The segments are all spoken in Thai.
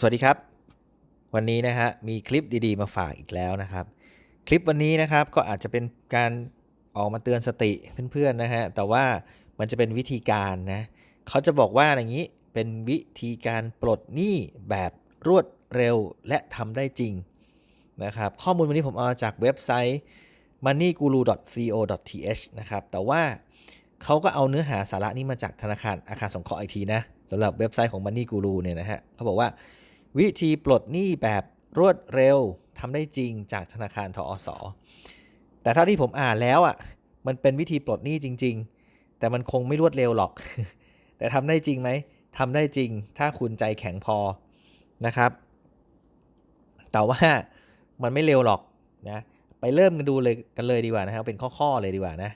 สวัสดีครับ วันนี้นะฮะมีคลิปดีๆ มาฝากอีกแล้วนะครับ คลิปวันนี้นะครับก็อาจจะเป็นการออกมาเตือนสติเพื่อนๆนะฮะแต่ว่ามันจะเป็นวิธีการนะเขาจะบอกว่าอย่างนี้เป็นวิธีการปลดหนี้แบบรวดเร็วและทำได้จริงนะครับ ข้อมูลวันนี้ผมเอาจากเว็บไซต์ moneyguru.co.th นะครับแต่ว่าเขาก็เอาเนื้อหาสาระนี้มาจากธนาคารอาคารสงเคราะห์อีกทีนะสำหรับเว็บไซต์ของ Money Guru เนี่ยนะฮะเขาบอกว่า วิธีปลดหนี้แบบรวดเร็วทำได้จริงจากธนาคารทอสแต่เท่าที่ผมอ่านแล้วอะ มันเป็นวิธีปลดหนี้จริง ๆ แต่มันคงไม่รวดเร็วหรอก แต่ทำได้จริงไหมทำได้จริง ถ้าคุณใจแข็งพอนะครับ แต่ว่ามันไม่เร็วหรอกนะไปเริ่มกันดูเลยกันเลยดีกว่านะครับ เป็นข้อๆเลยดีกว่านะ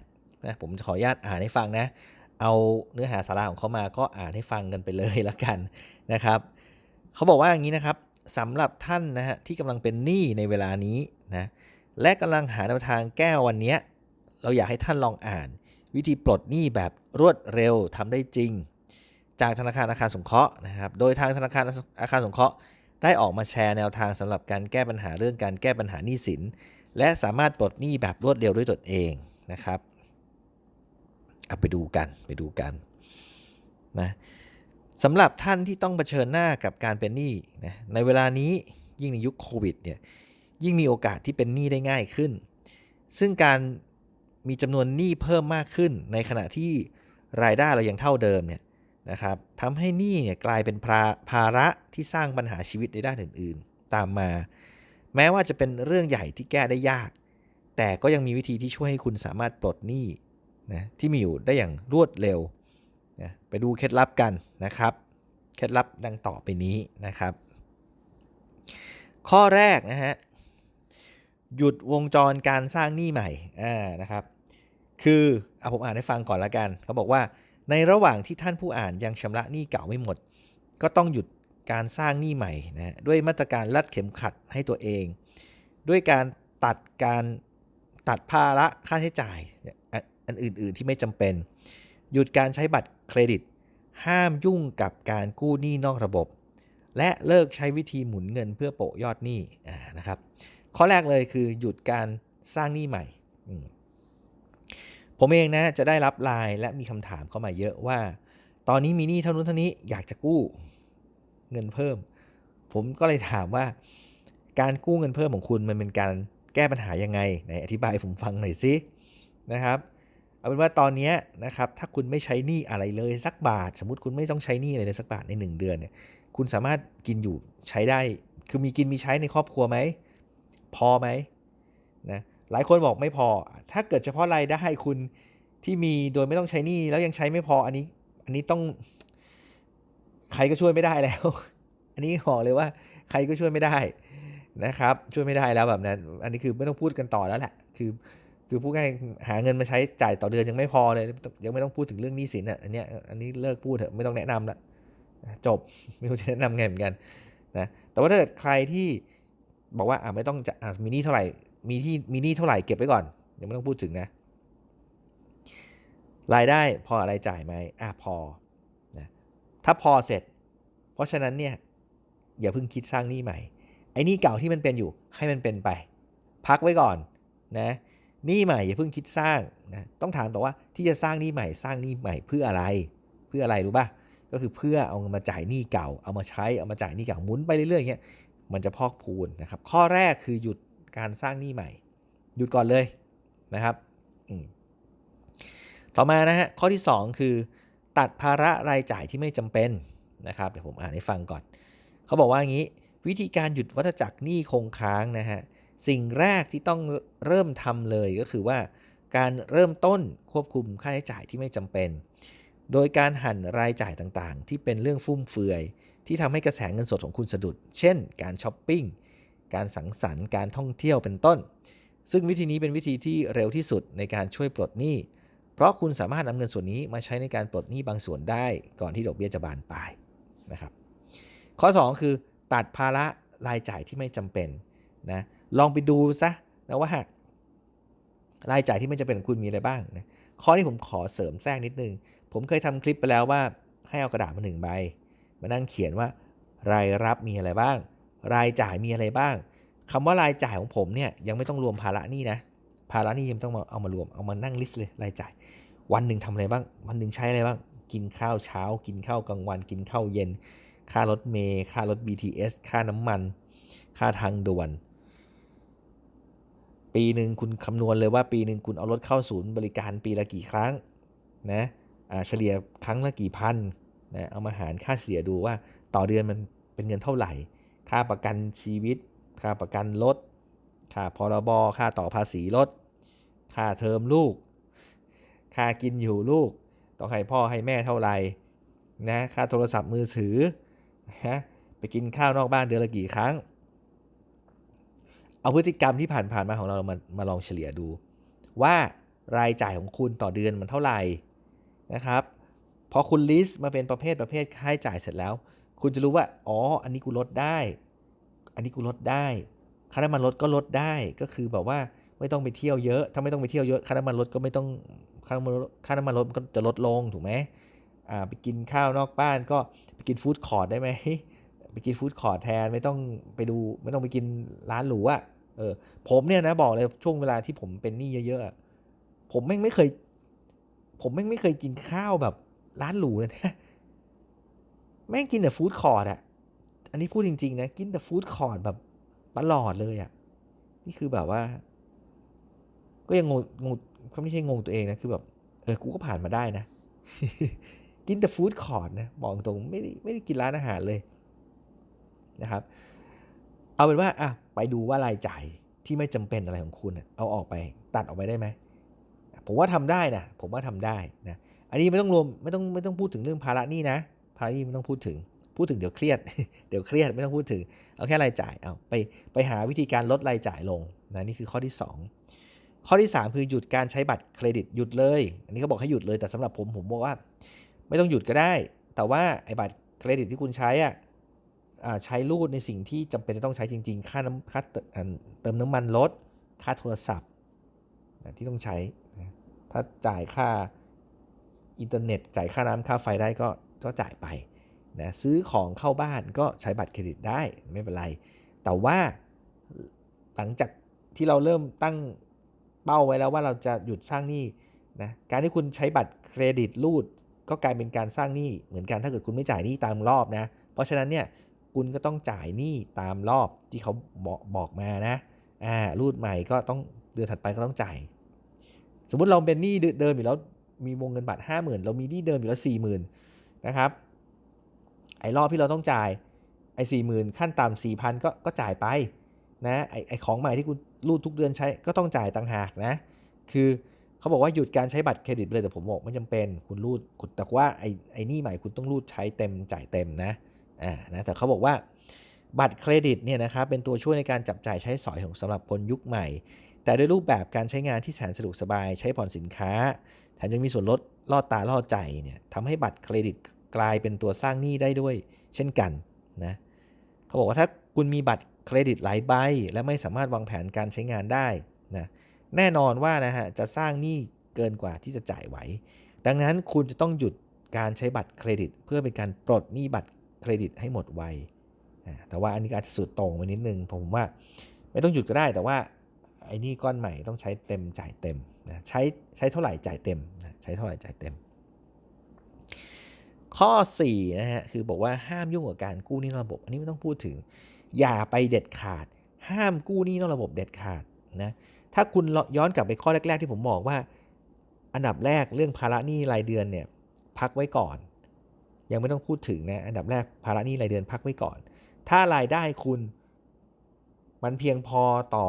นะผมจะขออนุญาตอ่านให้ฟังนะ เอาเนื้อหาสาระของเขามาก็อ่านให้ฟังกันไปเลยแล้วกันนะครับ เขาบอกว่าอย่างนี้นะครับสำหรับท่านนะฮะที่กำลังเป็นหนี้ในเวลานี้นะและกำลังหาแนวทางแก้วันนี้เราอยากให้ท่านลองอ่าน วิธีปลดหนี้แบบรวดเร็วทำได้จริง จากธนาคารอาคารสงเคราะห์นะครับโดยทางธนาคารอาคารสงเคราะห์ได้ออกมาแชร์แนวทางสำหรับการแก้ปัญหาเรื่องการแก้ปัญหาหนี้สิน และสามารถปลดหนี้แบบรวดเร็วด้วยตนเองนะครับเอาไปดูกันไปดูกันนะ สำหรับท่านที่ต้องเผชิญหน้ากับการเป็นหนี้นะในเวลานี้ยิ่งในยุคโควิดเนี่ยยิ่งมีโอกาสที่เป็นหนี้ได้ง่ายขึ้น ซึ่งการมีจำนวนหนี้เพิ่มมากขึ้น ในขณะที่รายได้เรายังเท่าเดิมเนี่ยนะครับทำให้หนี้เนี่ยกลายเป็นภาระที่สร้างปัญหาชีวิตในด้านอื่นๆ ตามมา แม้ว่าจะเป็นเรื่องใหญ่ที่แก้ได้ยาก แต่ก็ยังมีวิธีที่ช่วยให้คุณสามารถปลดหนี้นะที่มีอยู่ได้อย่างรวดเร็ว นะไปดูเคล็ดลับกันนะครับ เคล็ดลับดังต่อไปนี้นะครับ ข้อแรกนะฮะหยุดวงจรการสร้างหนี้ใหม่อ่านะครับ คือเอาผมอ่านให้ฟังก่อนละกันเขาบอกว่าในระหว่างที่ท่านผู้อ่านยังชำระหนี้เก่าไม่หมด ก็ต้องหยุดการสร้างหนี้ใหม่นะด้วยมาตรการรัดเข็มขัดให้ตัวเอง ด้วยการตัดการตัดภาระค่าใช้จ่ายอันอื่น ๆ ที่ไม่จำเป็น หยุดการใช้บัตรเครดิต ห้ามยุ่งกับการกู้หนี้นอกระบบ และเลิกใช้วิธีหมุนเงินเพื่อโปะยอดหนี้นะครับ ข้อแรกเลยคือหยุดการสร้างหนี้ใหม่ผมเองนะจะได้รับไลน์และมีคำถามเข้ามาเยอะว่า ตอนนี้มีหนี้เท่านู้นเท่านี้อยากจะกู้เงินเพิ่ม ผมก็เลยถามว่า การกู้เงินเพิ่มของคุณมันเป็นการแก้ปัญหายังไงไหนอธิบายผมฟังหน่อยสินะครับ เอาเป็นว่าตอนนี้นะครับถ้าคุณไม่ใช้หนี้อะไรเลยสักบาท สมมติคุณไม่ต้องใช้หนี้อะไรเลยสักบาทใน 1 เดือนเนี่ยคุณสามารถกินอยู่ใช้ได้ คือมีกินมีใช้ในครอบครัวไหม พอไหมนะหลายคนบอกไม่พอ ถ้าเกิดเฉพาะรายได้คุณที่มีโดยไม่ต้องใช้หนี้แล้วยังใช้ไม่พออันนี้ อันนี้ต้องใครก็ช่วยไม่ได้แล้ว อันนี้บอกเลยว่าใครก็ช่วยไม่ได้นะครับ ช่วยไม่ได้แล้วแบบนั้น อันนี้คือไม่ต้องพูดกันต่อแล้วแหละ คือ คือพูดง่ายหาเงินมาใช้จ่ายต่อเดือนยังไม่พอเลย ยังไม่ต้องพูดถึงเรื่องหนี้สินอะอันนี้อันนี้เลิกพูดเถอะไม่ต้องแนะนำละจบไม่รู้จะแนะนำไงเหมือนกันนะแต่ว่าถ้าเกิดใครที่บอกว่าอ่าไม่ต้องจะอ่ามีหนี้เท่าไหร่มีที่มีหนี้เท่าไหร่เก็บไว้ก่อนยังไม่ต้องพูดถึงนะรายได้พออะไรจ่ายไหมอะพอนะถ้าพอเสร็จ เพราะฉะนั้นเนี่ยอย่าเพิ่งคิดสร้างหนี้ใหม่ไอ้หนี้เก่าที่มันเป็นอยู่ให้มันเป็นไป พักไว้ก่อนนะ หนี้ใหม่อย่าเพิ่งคิดสร้างนะต้องถามต่อว่าที่จะสร้างหนี้ใหม่สร้างหนี้ใหม่เพื่ออะไร เพื่ออะไรรู้ป่ะก็คือเพื่อเอาเงินมาจ่ายหนี้เก่า เอามาใช้เอามาจ่ายหนี้เก่าหมุนไปเรื่อยๆอย่างเงี้ยมันจะพอกพูนนะครับข้อแรกคือหยุดการสร้างหนี้ใหม่ หยุดก่อนเลยนะครับต่อมานะฮะข้อที่ 2 คือ ตัดภาระรายจ่ายที่ไม่จำเป็นนะครับเดี๋ยวผมอ่านให้ฟังก่อน เขาบอกว่างี้ วิธีการหยุดวัฏจักรหนี้คงค้างนะฮะ สิ่งแรกที่ต้องเริ่มทำเลยก็คือว่า การเริ่มต้นควบคุมค่าใช้จ่ายที่ไม่จำเป็น โดยการหั่นรายจ่ายต่างๆ ที่เป็นเรื่องฟุ่มเฟือย ที่ทำให้กระแสเงินสดของคุณสะดุด เช่น การช้อปปิ้ง การสังสรรค์ การท่องเที่ยวเป็นต้น ซึ่งวิธีนี้เป็นวิธีที่เร็วที่สุดในการช่วยปลดหนี้ เพราะคุณสามารถนำเงินส่วนนี้มาใช้ในการปลดหนี้บางส่วนได้ ก่อนที่ดอกเบี้ยจะบานปลายนะครับ ข้อ 2 คือ ตัดภาระรายจ่ายที่ไม่จำเป็นนะ ลองไปดูซะนะว่ารายจ่ายที่ไม่จำเป็นของคุณมีอะไรบ้างนะข้อที่ผมขอเสริมแทรกนิดนึง ผมเคยทำคลิปไปแล้วว่าให้เอากระดาษมาหนึ่งใบ มานั่งเขียนว่ารายรับมีอะไรบ้าง รายจ่ายมีอะไรบ้างคำว่ารายจ่ายของผมเนี่ยยังไม่ต้องรวมภาระหนี้นะ ภาระหนี้ยังต้องมาเอามารวม เอามานั่งลิสต์เลยรายจ่าย วันหนึ่งทำอะไรบ้าง วันหนึ่งใช้อะไรบ้าง กินข้าวเช้า กินข้าวกลางวัน กินข้าวเย็น ค่ารถเมล์ค่ารถ BTS ค่าน้ำมัน ค่าทางด่วน ปีหนึ่งคุณคำนวณเลยว่าปีหนึ่งคุณเอารถเข้าศูนย์บริการปีละกี่ครั้งนะเฉลี่ยครั้งละกี่พันนะเอามาหารค่าเสียดูว่าต่อเดือนมันเป็นเงินเท่าไหร่ ค่าประกันชีวิต ค่าประกันรถ ค่าพรบ ค่าต่อภาษีรถ ค่าเทอมลูก ค่ากินอยู่ลูก ต้องให้พ่อให้แม่เท่าไหร่นะ ค่าโทรศัพท์มือถือนะไปกินข้าวนอกบ้านเดือนละกี่ครั้ง เอาพฤติกรรมที่ผ่านๆมาของเรามามาลองเฉลี่ยดู ว่ารายจ่ายของคุณต่อเดือนมันเท่าไหร่นะครับพอคุณลิสต์มาเป็นประเภทประเภทค่าใช้จ่ายเสร็จแล้ว คุณจะรู้ว่าอ๋อ อันนี้กูลดได้ อันนี้กูลดได้ค่าน้ำมันลดก็ลดได้ก็คือแบบว่าไม่ต้องไปเที่ยวเยอะ ถ้าไม่ต้องไปเที่ยวเยอะค่าน้ำมันลดก็ไม่ต้องค่าน้ำมันค่าน้ำมันลดก็จะลดลงถูกไหมอ่าไปกินข้าวนอกบ้านก็ไปกินฟู้ดคอร์ดได้ไหม ไปกินฟู้ดคอร์ดแทนไม่ต้องไปดูไม่ต้องไปกินร้านหรูอะเออ ผมเนี่ยนะบอกเลยช่วงเวลาที่ผมเป็นหนี้เยอะๆผมไม่งไม่เคย ผมไม่งไม่เคยกินข้าวแบบร้านหรูเลยนะแม่งกินแต่ฟู้ดคอร์ดอะอันนี้พูดจริงๆนะกินแต่ฟู้ดคอร์ดแบบตลอดเลยอะนี่คือแบบว่า ก็ยังงงงก็ไม่ใช่งงตัวเองนะคือแบบเออกูก็ผ่านมาได้นะ กินแต่ฟู้ดคอร์ดนะบอกตรงไม่ได้ไม่ได้กินร้านอาหารเลย นะครับ เอาเป็นว่าอะไปดูว่ารายจ่ายที่ไม่จำเป็นอะไรของคุณเอาออกไปตัดออกไปได้ไหมผมว่าทำได้นะผมว่าทำได้นะอันนี้ไม่ต้องรวมไม่ต้องไม่ต้องพูดถึงเรื่องภาระนี่นะภาระนี่ไม่ต้องพูดถึง พูดถึงเดี๋ยวเครียด เดี๋ยวเครียดไม่ต้องพูดถึงเอาแค่รายจ่ายเอาไปไปหาวิธีการลดรายจ่ายลงนะนี่คือข้อที่ 2 ข้อที่ 3 คือหยุดการใช้บัตรเครดิตหยุดเลย อันนี้เขาบอกให้หยุดเลยแต่สำหรับผมผมบอกว่า ไม่ต้องหยุดก็ได้ แต่ว่าไอ้บัตรเครดิตที่คุณใช้อะ ใช้รูดในสิ่งที่จำเป็นจะต้องใช้จริง ๆ ค่าน้ำค่าเติมน้ำมันรถค่าโทรศัพท์ที่ต้องใช้ ถ้าจ่ายค่าอินเทอร์เน็ต จ่ายค่าน้ำค่าไฟได้ก็ก็จ่ายไปนะซื้อของเข้าบ้านก็ใช้บัตรเครดิตได้ไม่เป็นไร แต่ว่าหลังจากที่เราเริ่มตั้งเป้าไว้แล้วว่าเราจะหยุดสร้างหนี้นะการที่คุณใช้บัตรเครดิตรูด ก็กลายเป็นการสร้างหนี้เหมือนกันถ้าเกิดคุณไม่จ่ายหนี้ตามรอบนะ เพราะฉะนั้นเนี่ย คุณก็ต้องจ่ายหนี้ตามรอบที่เขาบอกบอกมานะ อ่า รูดใหม่ก็ต้องเดือนถัดไปก็ต้องจ่าย สมมุติเราเป็นหนี้เดิมอยู่แล้วมีวงเงินบัตรห้าหมื่นเรามีหนี้เดิมอยู่แล้วสี่หมื่นนะครับ ไอ้รอบที่เราต้องจ่าย ไอ้สี่หมื่นขั้นต่ำสี่พันก็ก็จ่ายไปนะไอ้ไอของใหม่ที่คุณรูดทุกเดือนใช้ก็ต้องจ่ายต่างหากนะ คือเขาบอกว่าหยุดการใช้บัตรเครดิตเลยแต่ผมบอกไม่จำเป็นคุณรูดแต่ว่าไอ้ไอ้นี่ใหม่คุณต้องรูดใช้เต็มจ่ายเต็มนะ อ่านะแต่เขาบอกว่าบัตรเครดิตเนี่ยนะครับเป็นตัวช่วยในการจับจ่ายใช้สอยของสำหรับคนยุคใหม่ แต่ด้วยรูปแบบการใช้งานที่แสนสะดวกสบายใช้ผ่อนสินค้า แถมยังมีส่วนลดล่อตาล่อใจเนี่ยทำให้บัตรเครดิตกลายเป็นตัวสร้างหนี้ได้ด้วย เช่นกันนะเขาบอกว่าถ้าคุณมีบัตรเครดิตหลายใบ และไม่สามารถวางแผนการใช้งานได้นะแน่นอนว่านะฮะจะสร้างหนี้เกินกว่าที่จะจ่ายไหว ดังนั้นคุณจะต้องหยุดการใช้บัตรเครดิต เพื่อเป็นการปลดหนี้บัตร เครดิตให้หมดไวแต่ว่าอันนี้อาจจะสุดตรงไปนิดนึง ผมว่าไม่ต้องหยุดก็ได้แต่ว่าไอ้นี่ก้อนใหม่ต้องใช้เต็มจ่ายเต็มนะใช้ใช้เท่าไหร่จ่ายเต็มนะใช้เท่าไหร่จ่ายเต็ม ข้อ4นะฮะคือบอกว่าห้ามยุ่งกับการกู้หนี้นอกระบบ อันนี้ไม่ต้องพูดถึง อย่าไปเด็ดขาด ห้ามกู้หนี้นอกระบบเด็ดขาดนะถ้าคุณย้อนกลับไปข้อแรก ๆ ที่ผมบอกว่า อันดับแรกเรื่องภาระหนี้รายเดือนเนี่ยพักไว้ก่อน ยังไม่ต้องพูดถึงนะ อันดับแรกภาระหนี้รายเดือนพักไว้ก่อน ถ้ารายได้คุณมันเพียงพอต่อ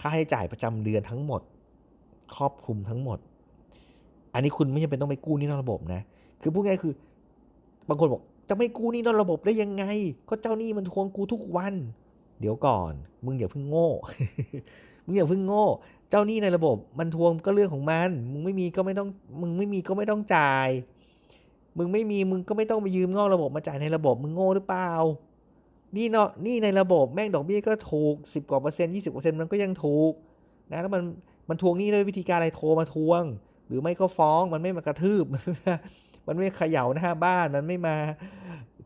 ค่าใช้จ่ายประจำเดือนทั้งหมด ครอบคลุมทั้งหมด อันนี้คุณไม่จำเป็นต้องไปกู้นี่นอกระบบนะ คือพูดง่ายคือบางคนบอกจะไม่กู้นี่นอกระบบได้ยังไง ก็เจ้านี่มันทวงกูทุกวัน เดี๋ยวก่อน มึงอย่าเพิ่งโง่ มึงอย่าเพิ่งโง่ เจ้านี่ในระบบ มันทวงก็เรื่องของมัน มึงไม่มีก็ไม่ต้อง มึงไม่มีก็ไม่ต้องจ่าย มึงไม่มีมึงก็ไม่ต้องไปยืมงอกระบบมาจ่ายในระบบมึงโง่หรือเปล่า นี่เนาะนี่ในระบบแม่งดอกเบี้ยก็ถูกสิบกว่าเปอร์เซ็นต์ยี่สิบเปอร์เซ็นต์มันก็ยังถูกนะแล้วมันมันทวงนี่ด้วยวิธีการอะไรโทรมาทวง หรือไม่ก็ฟ้องมันไม่มากระทืบ มันไม่เขย่าหน้าบ้านมันไม่มา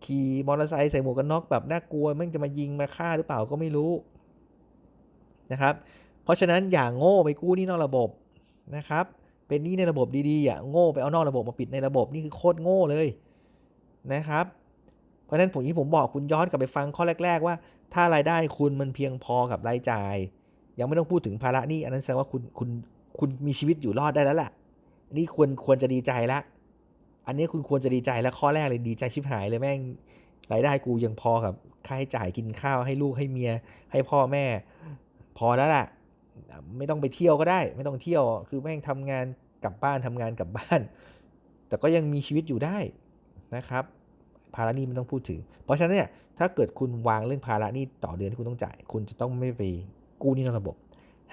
ขี่มอเตอร์ไซค์ใส่หมวกกันน็อกแบบน่ากลัวแม่งจะมายิงมาฆ่าหรือเปล่าก็ไม่รู้นะครับ เพราะฉะนั้นอย่างโง่ไปกู้นี่นอกระบบนะครับ เป็นหนี้ในระบบดีๆอย่าโง่ไปเอานอกระบบมาปิดในระบบนี่คือโคตรโง่เลยนะครับ เพราะฉะนั้นผมที่ผมบอกคุณย้อนกลับไปฟังข้อแรก ๆ ว่า ถ้ารายได้คุณมันเพียงพอกับรายจ่าย ยังไม่ต้องพูดถึงภาระหนี้อันนั้นแสดงว่าคุณคุณคุณมีชีวิตอยู่รอดได้แล้วแหละนี่ควรควรจะดีใจละอันนี้คุณควรจะดีใจแล้วข้อแรกเลยดีใจชิบหายเลยแม่งรายได้กูยังพอกับค่าใช้จ่ายกินข้าวให้ลูกให้เมียให้พ่อแม่ พอแล้วล่ะ ไม่ต้องไปเที่ยวก็ได้ ไม่ต้องเที่ยว คือแม่งทำงานกลับบ้านทำงานกลับบ้าน แต่ก็ยังมีชีวิตอยู่ได้นะครับภาระนี้ไม่ต้องพูดถึง เพราะฉะนั้นเนี่ยถ้าเกิดคุณวางเรื่องภาระนี้ต่อเดือนที่คุณต้องจ่าย คุณจะต้องไม่ไปกู้หนี้นอกระบบ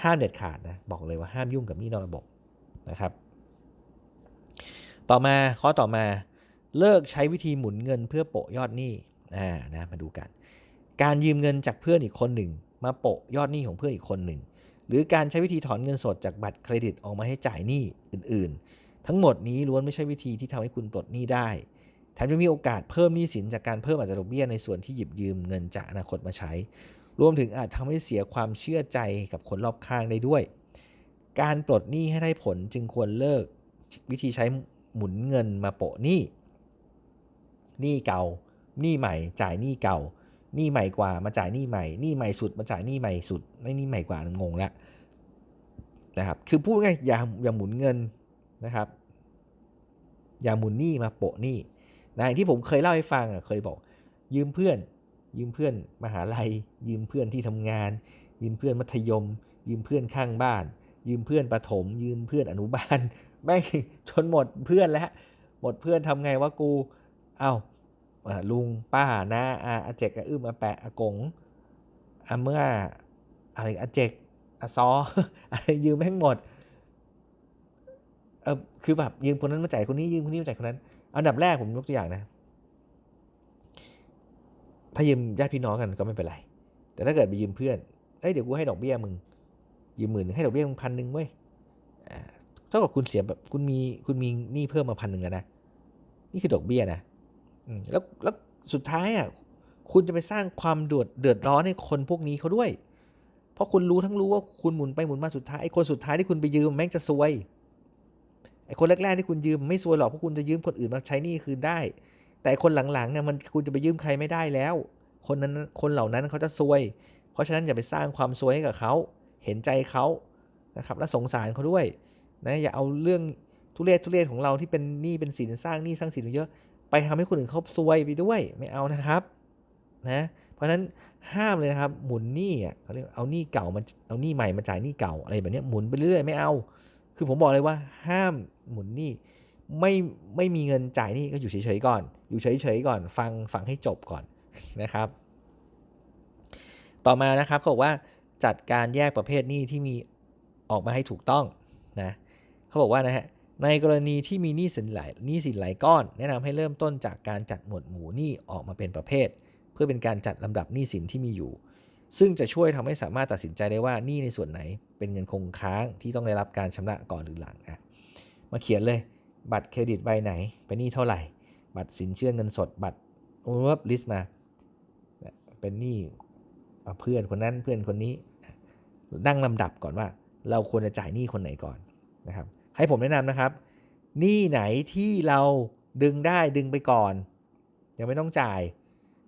ห้ามเด็ดขาดนะบอกเลยว่าห้ามยุ่งกับหนี้นอกระบบนะครับ ต่อมาข้อต่อมาเลิกใช้วิธีหมุนเงินเพื่อโปะยอดหนี้อ่านะมาดูกัน การยืมเงินจากเพื่อนอีกคนหนึ่ง มาโปะยอดหนี้ของเพื่อนอีกคนหนึ่ง หรือการใช้วิธีถอนเงินสดจากบัตรเครดิตออกมาให้จ่ายหนี้อื่นๆ ทั้งหมดนี้ล้วนไม่ใช่วิธีที่ทำให้คุณปลดหนี้ได้ แถมยังมีโอกาสเพิ่มหนี้สินจากการเพิ่มอัตราดอกเบี้ยในส่วนที่หยิบยืมเงินจากอนาคตมาใช้ รวมถึงอาจทำให้เสียความเชื่อใจกับคนรอบข้างได้ด้วย การปลดหนี้ให้ได้ผลจึงควรเลิกวิธีใช้หมุนเงินมาโปะหนี้หนี้เก่าหนี้ใหม่จ่ายหนี้เก่า หนี้ใหม่กว่ามาจ่ายหนี้ใหม่หนี้ใหม่สุดมาจ่ายหนี้ใหม่สุดไม่หนี้ใหม่กว่างงแล้วนะครับคือพูดง่ายอย่าอย่าหมุนเงินนะครับ อย่าหมุนหนี้มาโปะหนี้นะอย่างที่ผมเคยเล่าให้ฟังอะเคยบอก ยืมเพื่อน ยืมเพื่อนมหาลัย ยืมเพื่อนที่ทำงาน ยืมเพื่อนมัธยม ยืมเพื่อนข้างบ้าน ยืมเพื่อนประถม ยืมเพื่อนอนุบาลแม่งจนหมดเพื่อนแล้วหมดเพื่อนทำไงว่ากูเอา้า ลุงป้านะอาอาเจกอาอึมอาแปะอากงอาเมื่ออะไรอาเจกอาซออะไรยืมแม่งหมดเออคือแบบยืมคนนั้นมาจ่ายคนนี้ยืมคนนี้มาจ่ายคนนั้นอันดับแรกผมยกตัวอย่างนะ ถ้ายืมญาติพี่น้องกันก็ไม่เป็นไร แต่ถ้าเกิดไปยืมเพื่อนเอ้ยเดี๋ยวกูให้ดอกเบี้ยมึงยืมหมื่นให้ดอกเบี้ยมึงพันหนึ่งเว้ยเท่ากับคุณเสียแบบคุณมีคุณมีหนี้เพิ่มมาพันหนึ่งแล้วนะนี่คือดอกเบี้ยนะ แล้วแล้วสุดท้ายอะคุณจะไปสร้างความเดือดเดือดร้อนให้คนพวกนี้เขาด้วย เพราะคุณรู้ทั้งรู้ว่าคุณหมุนไปหมุนมาสุดท้ายไอ้คนสุดท้ายที่คุณไปยืมแม่งจะซวยไอ้คนแรกๆที่คุณยืมไม่ซวยหรอกเพราะคุณจะยืมคนอื่นมาใช้หนี้คืนได้ แต่คนหลังๆเนี่ยมันคุณจะไปยืมใครไม่ได้แล้ว คนนั้นคนเหล่านั้นเขาจะซวย เพราะฉะนั้นอย่าไปสร้างความซวยให้กับเขาเห็นใจเขานะครับและสงสารเขาด้วยนะอย่าเอาเรื่องทุเรศทุเรศของเราที่เป็นหนี้เป็นสินสร้างหนี้สร้างสินเยอะ ไปทำให้คนอื่นเขาซวยไปด้วยไม่เอานะครับนะเพราะฉะนั้นห้ามเลยนะครับ หมุนหนี้อะเขาเรียกเอาหนี้เก่ามาเอาหนี้ใหม่มาจ่ายหนี้เก่าอะไรแบบนี้หมุนไปเรื่อยไม่เอา คือผมบอกเลยว่าห้ามหมุนหนี้ไม่ไม่มีเงินจ่ายหนี้ก็อยู่เฉยๆก่อน อยู่เฉยๆก่อน ฟังฟังให้จบก่อนนะครับ ต่อมานะครับเขาบอกว่าจัดการแยกประเภทหนี้ที่มีออกมาให้ถูกต้องนะเขาบอกว่านะฮะ ในกรณีที่มีหนี้สินหลายหนี้สินหลายก้อน แนะนำให้เริ่มต้นจากการจัดหมวดหมู่หนี้ออกมาเป็นประเภท เพื่อเป็นการจัดลำดับหนี้สินที่มีอยู่ ซึ่งจะช่วยทำให้สามารถตัดสินใจได้ว่าหนี้ในส่วนไหน เป็นเงินคงค้างที่ต้องได้รับการชำระก่อนหรือหลังอะมาเขียนเลย บัตรเครดิตใบไหนเป็นหนี้เท่าไหร่ บัตรสินเชื่อเงินสดบัตรโอ้ยลิสต์มาเป็นหนี้เพื่อนคนนั้นเพื่อนคนนี้นั่งลำดับก่อนว่า เราควรจะจ่ายหนี้คนไหนก่อนนะครับ ให้ผมแนะนำนะครับหนี้ไหนที่เราดึงได้ดึงไปก่อน ยังไม่ต้องจ่าย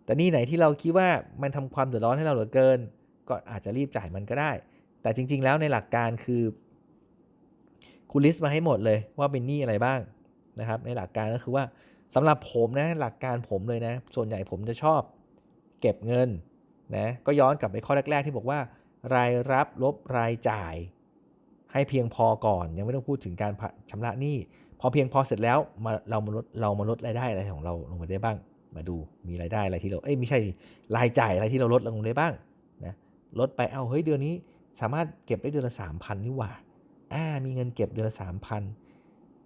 แต่หนี้ไหนที่เราคิดว่ามันทำความเดือดร้อนให้เราเหลือเกิน ก็อาจจะรีบจ่ายมันก็ได้ แต่จริง ๆ แล้วในหลักการคือ คุณลิสต์มาให้หมดเลยว่าเป็นหนี้อะไรบ้างนะครับ ในหลักการก็คือว่าสำหรับผมนะหลักการผมเลยนะ ส่วนใหญ่ผมจะชอบ เก็บเงินนะก็ย้อนกลับไปข้อแรก ๆ ที่บอกว่า รายรับลบรายจ่าย ให้เพียงพอก่อน ยังไม่ต้องพูดถึงการชำระหนี้พอเพียงพอเสร็จแล้วมาเรามาลดเรามาลดรายได้อะไรของเราลงไปได้บ้าง มาดูมีรายได้อะไรที่เราเอ้ยไม่ใช่รายจ่ายอะไรที่เราลดลงได้บ้างนะลดไปเอาเฮ้ยเดือนนี้สามารถเก็บได้เดือนละสามพันนี่หว่าอ่ามีเงินเก็บเดือนละสามพัน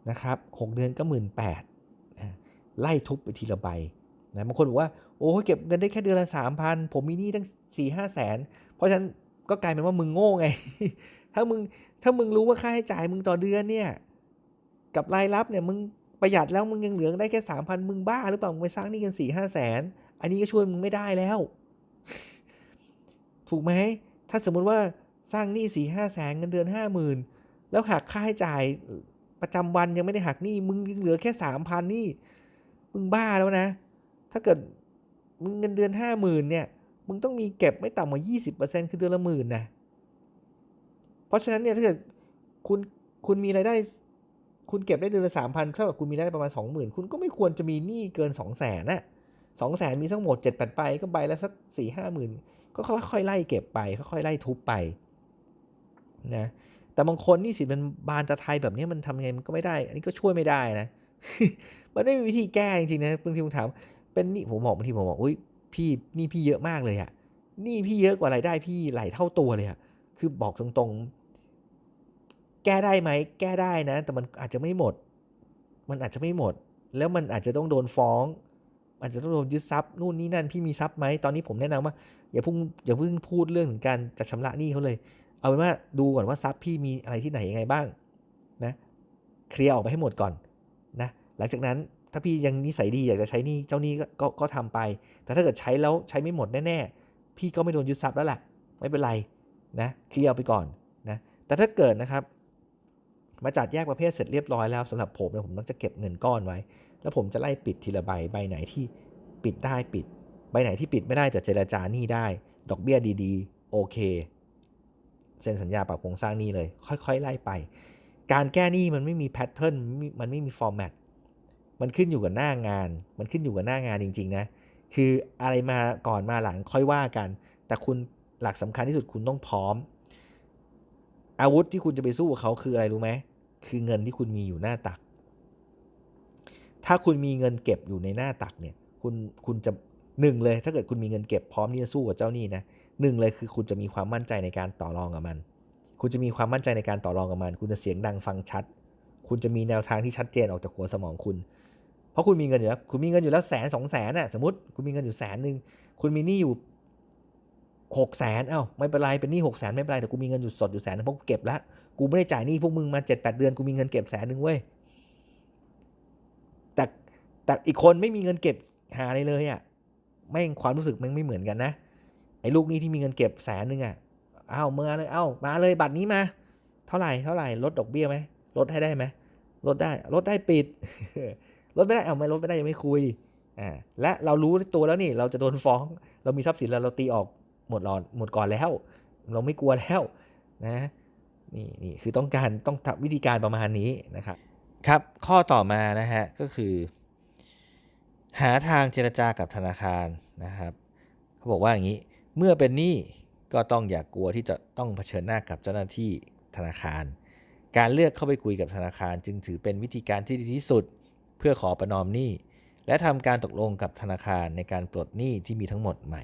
นะครับหกเดือนก็หมื่นแปดไล่ทุบไปทีละใบนะบางคนบอกว่าโอ้เก็บเงินได้แค่เดือนละสามพันผมมีหนี้ตั้งสี่ห้าแสนเพราะฉะนั้นก็กลายเป็นว่ามึงโง่ไง ถ้ามึงถ้ามึงรู้ว่าค่าใช้จ่ายมึงต่อเดือนเนี่ย กับรายรับเนี่ยมึงประหยัดแล้วมึงยังเหลือได้แค่สามพันมึงบ้าหรือเปล่ามึงไปสร้างหนี่กันสี่ห้าแสนอันนี้ก็ช่วยมึงไม่ได้แล้ว ถูกไหมถ้าสมมุติว่าสร้างหนี้สี่ห้าแสนเงินเดือนห้าหมื่นแล้วหักค่าใช้จ่ายประจำวันยังไม่ได้หักหนี้มึงยังเหลือแค่สามพันนี่มึงบ้าแล้วนะ ถ้าเกิดมึงเงินเดือนห้าหมื่นเนี่ย มึงต้องมีเก็บไม่ต่ำกว่ายี่สิบเปอร์เซ็นต์คือเดือนละหมื่นนะ ราะฉะนั้นเนี่ยถ้าเกิดคุณคุณมีรายได้ คุณเก็บได้เดือนละสามพันเท่ากับคุณมีรายได้ประมาณสองหมื่นคุณก็ไม่ควรจะมีหนี้เกินสองแสนน่ะสองแสนมีทั้งหมดเจ็ดแปดใบก็ใบละสักสี่ห้าหมื่นก็ค่อยๆไล่เก็บไปค่อยๆไล่ทุบไปนะแต่บางคนนี่สิมันบานตะไทยแบบนี้มันทำไงมันก็ไม่ได้ อันนี้ก็ช่วยไม่ได้นะ มันไม่มีวิธีแก้จริงๆนะบางทีผมถามเป็นนี่ผมบอกบางทีผมบอกอุ้ยพี่นี่พี่เยอะมากเลยอะนี่พี่เยอะกว่ารายได้พี่หลายเท่าตัวเลยอะคือบอกตรงๆ แก้ได้ไหม แก้ได้นะ แต่มันอาจจะไม่หมด มันอาจจะไม่หมด แล้วมันอาจจะต้องโดนฟ้อง อาจจะต้องโดนยึดทรัพย์นู่นนี่นั่นพี่มีทรัพย์ไหมตอนนี้ผมแนะนำว่าอย่าเพิ่งอย่าเพิ่งพูดเรื่องถึงการจะชำระหนี้เขาเลย เอาเป็นว่าดูก่อนว่าทรัพย์พี่มีอะไรที่ไหนยังไงบ้างนะเคลียร์ออกไปให้หมดก่อนนะหลังจากนั้นถ้าพี่ยังนิสัยดีอยากจะใช้หนี้เจ้าหนี้ก็ก็ก็ทำไป แต่ถ้าเกิดใช้แล้วใช้ไม่หมดแน่ๆพี่ก็ไม่โดนยึดทรัพย์แล้วแหละไม่เป็นไรนะเคลียร์ไปก่อนนะแต่ถ้าเกิดนะครับ มาจัดแยกประเภทเสร็จเรียบร้อยแล้วสำหรับผมเนี่ยผมต้องจะเก็บเงินก้อนไว้ แล้วผมจะไล่ปิดทีละใบใบไหนที่ปิดได้ปิด ใบไหนที่ปิดไม่ได้แต่เจรจาหนี้ได้ ดอกเบี้ยดีๆโอเคเซ็นสัญญาปรับโครงสร้างหนี้เลย ค่อยๆไล่ไป การแก้หนี้มันไม่มีแพทเทิร์นมันไม่มีฟอร์แมตมันขึ้นอยู่กับหน้างาน มันขึ้นอยู่กับหน้างานจริง ๆ นะ คืออะไรมาก่อนมาหลังค่อยว่ากัน แต่คุณหลักสำคัญที่สุดคุณต้องพร้อม อาวุธที่คุณจะไปสู้กับเขาคืออะไรรู้ไหมคือเงินที่คุณมีอยู่หน้าตัก ถ้าคุณมีเงินเก็บอยู่ในหน้าตักเนี่ยคุณคุณจะหนึ่งเลยถ้าเกิดคุณมีเงินเก็บพร้อมที่จะสู้กับเจ้าหนี้นะหนึ่งเลยคือคุณจะมีความมั่นใจในการต่อรองกับมัน คุณจะมีความมั่นใจในการต่อรองกับมัน คุณจะเสียงดังฟังชัด คุณจะมีแนวทางที่ชัดเจนออกจากหัวสมองคุณ เพราะคุณมีเงินอยู่แล้ว คุณมีเงินอยู่แล้วแสนสองแสนน่ะสมมติคุณมีเงินอยู่แสนหนึ่งคุณมีหนี้อยู่ หกแสนเอ้าไม่เป็นไรเป็นหนี้หกแสนไม่เป็นไรแต่กูมีเงินอยู่สดอยู่แสนเพราะกูเก็บแล้วกูไม่ได้จ่ายหนี้พวกมึงมาเจ็ดแปดเดือนกูมีเงินเก็บแสนหนึ่งเว้ยแต่แต่อีกคนไม่มีเงินเก็บหาอะไรเลยอะไม่งความรู้สึกมันไม่เหมือนกันนะไอ้ลูกนี้ที่มีเงินเก็บแสนหนึ่งอะเอ้าเมื่อเลยเอ้ามาเลยบัตรนี้มา เท่าไหร่เท่าไหร่ลดดอกเบี้ยไหมลดให้ได้ไหมลดได้ลดได้ปิดลดไม่ได้เอาไม่ลดไม่ได้ยังไม่คุยอ่าและเรารู้ตัวแล้วนี่เราจะโดนฟ้อง เรามีทรัพย์สินแล้วเราตีออก หมดหลอดหมดก่อนแล้ว เราไม่กลัวแล้วนะนี่นี่คือต้องการต้องทำวิธีการประมาณนี้นะครับครับ ข้อต่อมานะฮะก็คือ หาทางเจรจากับธนาคารนะครับเขาบอกว่าอย่างนี้เมื่อเป็นหนี้ก็ต้องอย่ากกลัวที่จะต้องเผชิญหน้ากับเจ้าหน้าที่ธนาคาร การเลือกเข้าไปคุยกับธนาคาร จึงถือเป็นวิธีการที่ดีที่สุด เพื่อขอประนอมหนี้และทำการตกลงกับธนาคารในการปลดหนี้ที่มีทั้งหมดใหม่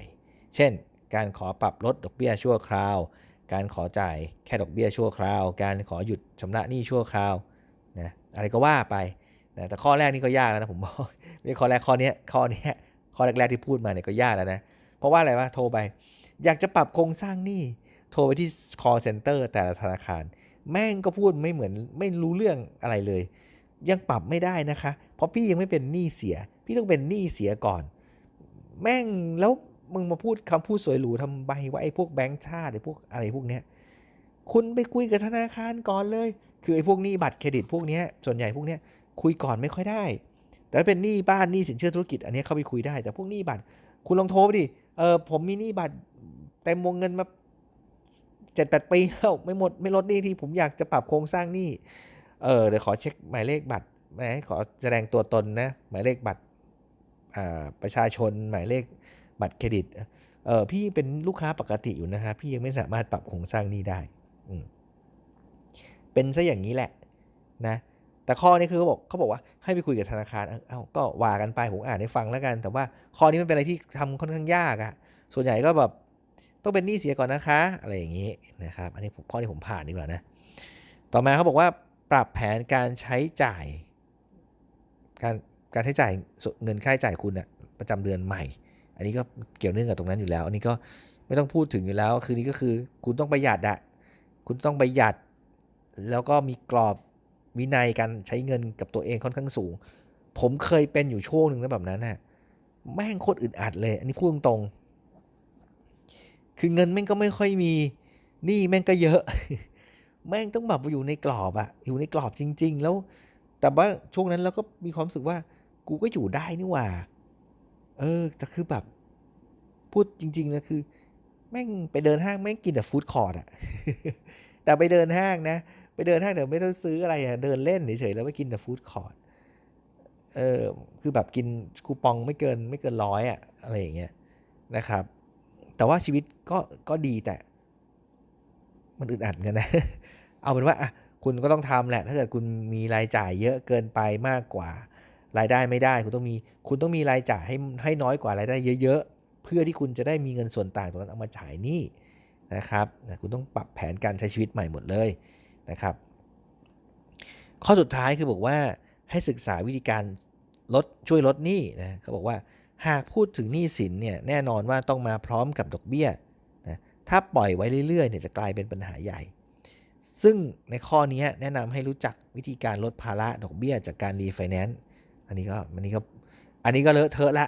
เช่น การขอปรับลดดอกเบี้ยชั่วคราว การขอจ่ายแค่ดอกเบี้ยชั่วคราว การขอหยุดชำระหนี้ชั่วคราวนะอะไรก็ว่าไปนะแต่ข้อแรกนี่ก็ยากแล้วนะผมบอกไม่ข้อแรกข้อนี้ข้อนี้ข้อแรกๆที่พูดมาเนี่ยก็ยากแล้วนะเพราะว่าอะไรวะโทรไป อยากจะปรับโครงสร้างหนี้โทรไปที่ call center แต่ละธนาคาร แม่งก็พูดไม่เหมือนไม่รู้เรื่องอะไรเลย ยังปรับไม่ได้นะคะ เพราะพี่ยังไม่เป็นหนี้เสีย พี่ต้องเป็นหนี้เสียก่อน แม่งแล้ว มึงมาพูดคำพูดสวยหรูทำไมว่าไอ้พวกแบงค์ชาติไอ้พวกอะไรพวกเนี้ยคุณไปคุยกับธนาคารก่อนเลย คือไอ้พวกหนี้บัตรเครดิตพวกเนี้ยส่วนใหญ่พวกเนี้ยคุยก่อนไม่ค่อยได้ แต่เป็นหนี้บ้านหนี้สินเชื่อธุรกิจ อันนี้เข้าไปคุยได้ แต่พวกหนี้บัตร คุณลองโทรไปดิ เออผมมีหนี้บัตรเต็มวงเงินมาเจ็ดแปดปีแล้วไม่หมดไม่ลดหนี้ที่ผมอยากจะปรับโครงสร้างหนี้ เออเดี๋ยวขอเช็คหมายเลขบัตรนะขอแสดงตัวตนนะหมายเลขบัตรอ่าประชาชนหมายเลข บัตรเครดิตเออพี่เป็นลูกค้าปกติอยู่นะครับพี่ยังไม่สามารถปรับโครงสร้างนี้ได้อืเป็นซะอย่างนี้แหละ นะ แต่ข้อนี้คือเขาบอกเขาบอกว่าให้ไปคุยกับธนาคารเอ้าก็ว่ากันไปผมอ่านให้ฟังแล้วกัน แต่ว่าข้อนี้มันเป็นอะไรที่ทำค่อนข้างยากอะส่วนใหญ่ก็แบบต้องเป็นหนี้เสียก่อนนะคะ อะไรอย่างนี้นะครับ อันนี้ข้อนี้ผมผ่านดีกว่านะ ต่อมาเขาบอกว่าปรับแผนการใช้จ่าย การการใช้จ่ายเงินค่าใช้จ่ายคุณอะประจำเดือนใหม่ อันนี้ก็เกี่ยวเนื่องกับตรงนั้นอยู่แล้ว อันนี้ก็ไม่ต้องพูดถึงอยู่แล้ว คือนี่ก็คือคุณต้องประหยัดอะคุณต้องประหยัด แล้วก็มีกรอบวินัยการใช้เงินกับตัวเองค่อนข้างสูง ผมเคยเป็นอยู่ช่วงหนึ่งนะแบบนั้นน่ะแม่งโคตรอึดอัดเลย อันนี้พูดตรงๆคือเงินแม่งก็ไม่ค่อยมีหนี้แม่งก็เยอะ แม่งต้องแบบอยู่ในกรอบอะอยู่ในกรอบจริง ๆ แล้ว แต่ว่าช่วงนั้นเราก็มีความรู้สึกว่า กูก็อยู่ได้นี่หว่า เออแต่คือแบบ พูดจริงๆนะคือ แม่งไปเดินห้างแม่งกินแต่ฟู้ดคอร์ดอะแต่ไปเดินห้างนะ ไปเดินห้างเดี๋ยวไม่ต้องซื้ออะไรอะเดินเล่นเฉยๆแล้วไปกินแต่ฟู้ดคอร์ดเออคือแบบกินคูปองไม่เกินไม่เกินร้อยอะอะไรอย่างเงี้ยนะครับ แต่ว่าชีวิตก็ก็ดีแต่ มันอึดอัดกันนะ เอาเป็นว่าอะคุณก็ต้องทำแหละ ถ้าเกิดคุณมีรายจ่ายเยอะเกินไปมากกว่า รายได้ไม่ได้ คุณต้องมีคุณต้องมีรายจ่ายให้ให้น้อยกว่ารายได้เยอะ ๆ เพื่อที่คุณจะได้มีเงินส่วนต่างตรงนั้นเอามาจ่ายหนี้นะครับนะคุณต้องปรับแผนการใช้ชีวิตใหม่หมดเลยนะครับ ข้อสุดท้ายคือบอกว่าให้ศึกษาวิธีการลดช่วยลดหนี้นะเขาบอกว่าหากพูดถึงหนี้สินเนี่ยแน่นอนว่าต้องมาพร้อมกับดอกเบี้ยนะถ้าปล่อยไว้เรื่อยๆเนี่ยจะกลายเป็นปัญหาใหญ่ ซึ่งในข้อนี้แนะนำให้รู้จักวิธีการลดภาระดอกเบี้ยจากการรีไฟแนนซ์ อันนี้ก็อันนี้ก็อันนี้ก็เลอะเทอะละ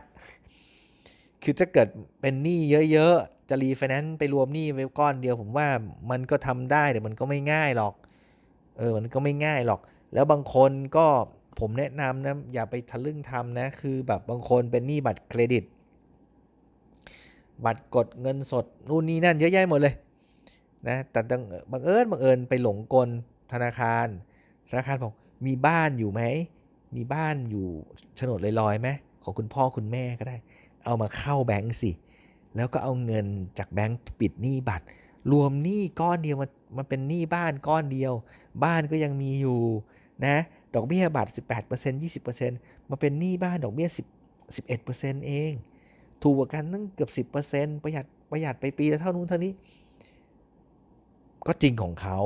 คือถ้าเกิดเป็นหนี้เยอะๆ จะรีไฟแนนซ์ไปรวมหนี้ไว้ก้อนเดียวผมว่ามันก็ทำได้แต่มันก็ไม่ง่ายหรอก เออ มันก็ไม่ง่ายหรอก แล้วบางคนก็ผมแนะนำนะอย่าไปทะลึ่งทำนะ คือแบบบางคนเป็นหนี้บัตรเครดิต บัตรกดเงินสดนู่นนี่นั่นเยอะแยะหมดเลยนะแต่บังเอิญบังเอิญไปหลงกลธนาคาร ธนาคารบอกมีบ้านอยู่ไหม มีบ้านอยู่โฉนดลอยๆไหมของคุณพ่อคุณแม่ก็ได้ เอามาเข้าแบงก์สิ แล้วก็เอาเงินจากแบงก์ปิดหนี้บัตร รวมหนี้ก้อนเดียวมันมันเป็นหนี้บ้านก้อนเดียว บ้านก็ยังมีอยู่นะดอกเบี้ยบัตร 18% 20%มาเป็นหนี้บ้านดอกเบี้ย10 11%เอง ถูกกว่ากันตั้งเกือบ 10%ประหยัดประหยัดไปปีละเท่านู้นเท่านี้ ก็จริงของเขา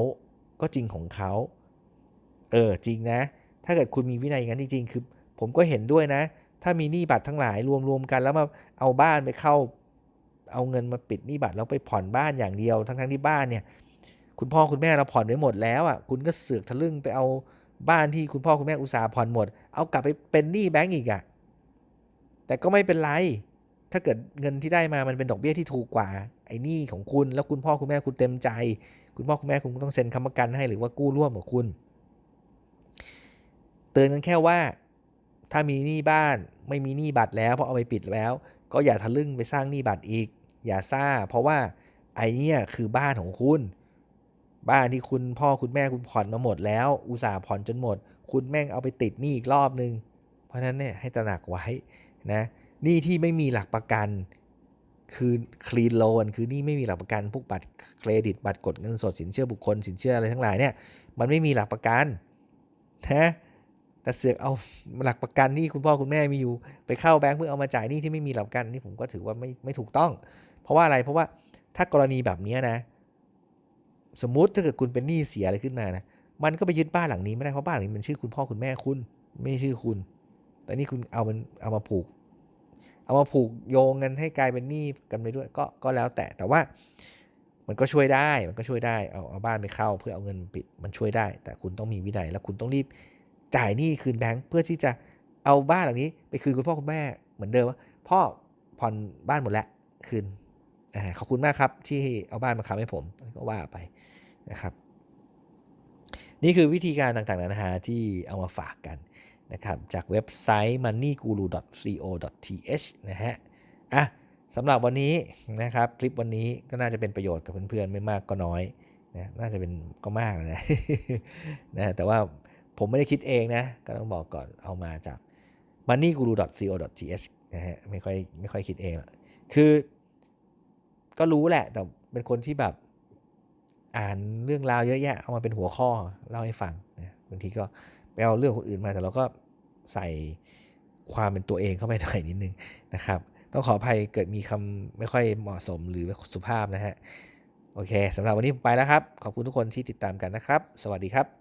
ก็จริงของเขาเออจริงนะ ถ้าเกิดคุณมีวินัยอย่างนั้นจริงๆ คือ ผมก็เห็นด้วยนะ ถ้ามีหนี้บัตรทั้งหลายรวมๆกันแล้วมาเอาบ้านไปเข้า เอาเงินมาปิดหนี้บัตรแล้วไปผ่อนบ้านอย่างเดียว ทั้งๆที่บ้านเนี่ย คุณพ่อคุณแม่เราผ่อนไว้หมดแล้วอะ คุณก็เสือกทะลึ่งไปเอาบ้านที่คุณพ่อคุณแม่อุตส่าห์ผ่อนหมด เอากลับไปเป็นหนี้แบงก์อีกอะ แต่ก็ไม่เป็นไร ถ้าเกิดเงินที่ได้มามันเป็นดอกเบี้ยที่ถูกกว่าไอ้หนี้ของคุณ แล้วคุณพ่อคุณแม่คุณเต็มใจ คุณพ่อคุณแม่คุณต้องเซ็นค้ำประกันให้หรือว่ากู้ร่วมกับคุณ ตือนกันแค่ว่า ถ้ามีหนี้บ้านไม่มีหนี้บัตรแล้วเพราะเอาไปปิดแล้ว ก็อย่าทะลึ่งไปสร้างหนี้บัตรอีก อย่าซ่า เพราะว่าไอเนี่ยคือบ้านของคุณ บ้านที่คุณพ่อคุณแม่คุณผ่อนมาหมดแล้ว อุตส่าห์ผ่อนจนหมด คุณแม่งเอาไปติดหนี้อีกรอบนึง เพราะฉะนั้นเนี่ยให้ตระหนักไว้นะหนี้ที่ไม่มีหลักประกันคือคลีนโลนคือหนี้ไม่มีหลักประกันพวกบัตรเครดิตบัตรกดเงินสดสินเชื่อบุคคลสินเชื่ออะไรทั้งหลายเนี่ยมันไม่มีหลักประกันนะ แต่เสือกเอาหลักประกันที่คุณพ่อคุณแม่มีอยู่ไปเข้าแบงค์เพื่อเอามาจ่ายหนี้ที่ไม่มีหลักประกันนี่ผมก็ถือว่าไม่ไม่ถูกต้อง เพราะว่าอะไรเพราะว่าถ้ากรณีแบบนี้นะ สมมุติถ้าเกิดคุณเป็นหนี้เสียอะไรขึ้นมานะมันก็ไปยึดบ้านหลังนี้ไม่ได้เพราะบ้านหลังนี้มันชื่อคุณพ่อคุณแม่คุณ ไม่ชื่อคุณ แต่นี่คุณเอามันเอามาผูก เอามาผูกโยงกันให้กลายเป็นหนี้กันไปด้วยก็ก็แล้วแต่แต่ว่ามันก็ช่วยได้มันก็ช่วยได้เอาเอาบ้านไปเข้า เพื่อเอาเงินปิดมันช่วยได้ แต่คุณต้องมีวินัยแล้วคุณต้องรีบ จ่ายหนี้คืนแบงค์เพื่อที่จะเอาบ้านหลังนี้ไปคืนคุณพ่อคุณแม่เหมือนเดิมว่าพ่อผ่อนบ้านหมดแล้วคืนอขอบคุณมากครับที่เอาบ้านมาค้ำให้ผมก็ว่าไปนะครับ นี่คือวิธีการต่างๆนานาที่เอามาฝากกันนะครับจากเว็บไซต์ moneyguru.co.th นะฮะอะสำหรับวันนี้นะครับคลิปวันนี้ก็น่าจะเป็นประโยชน์กับเพื่อนๆ ไม่มากก็น้อยนะน่าจะเป็นก็มากนะนะแต่ว่า ผมไม่ได้คิดเองนะ ก็ต้องบอกก่อนเอามาจาก moneyguru.co.th นะฮะไม่ค่อยไม่ค่อยคิดเองหรอกคือก็รู้แหละ แต่เป็นคนที่แบบอ่านเรื่องราวเยอะแยะ เอามาเป็นหัวข้อเล่าให้ฟังนะบางทีก็ไปเอาเรื่องคนอื่นมา แต่เราก็ใส่ความเป็นตัวเองเข้าไปหน่อยนิดนึงนะครับ ต้องขออภัยเกิดมีคำไม่ค่อยเหมาะสมหรือสุภาพนะฮะ โอเคสำหรับวันนี้ผมไปแล้วครับ ขอบคุณทุกคนที่ติดตามกันนะครับ สวัสดีครับ